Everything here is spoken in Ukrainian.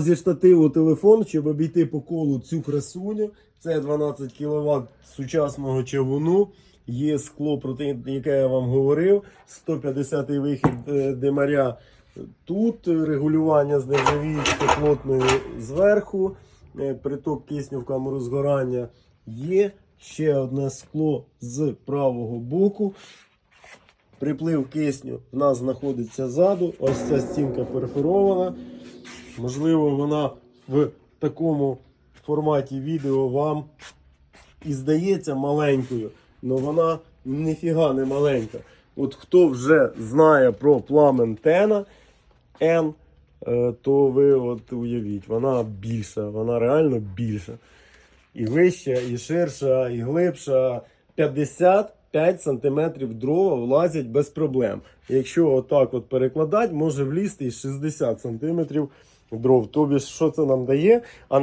Зі штативу телефон, щоб обійти по колу цю красуню. Це 12 кВт сучасного чавуну. Є скло, про те, яке я вам говорив. 150-й вихід е, димаря. Тут регулювання з нержавіючки плотною зверху, е, приток кисню в камеру згорання є. Ще одне скло з правого боку. Приплив кисню в нас знаходиться ззаду. Ось ця стінка перфорована. Можливо, вона в такому форматі відео вам і здається маленькою, але вона ніфіга не маленька. От хто вже знає про пламен N, е, то ви от уявіть, вона більша, вона реально більша. І вища, і ширша, і глибша. 55 см дрова влазять без проблем. Якщо отак от перекладати, може влізти і 60 см дров. Тобі що це нам дає?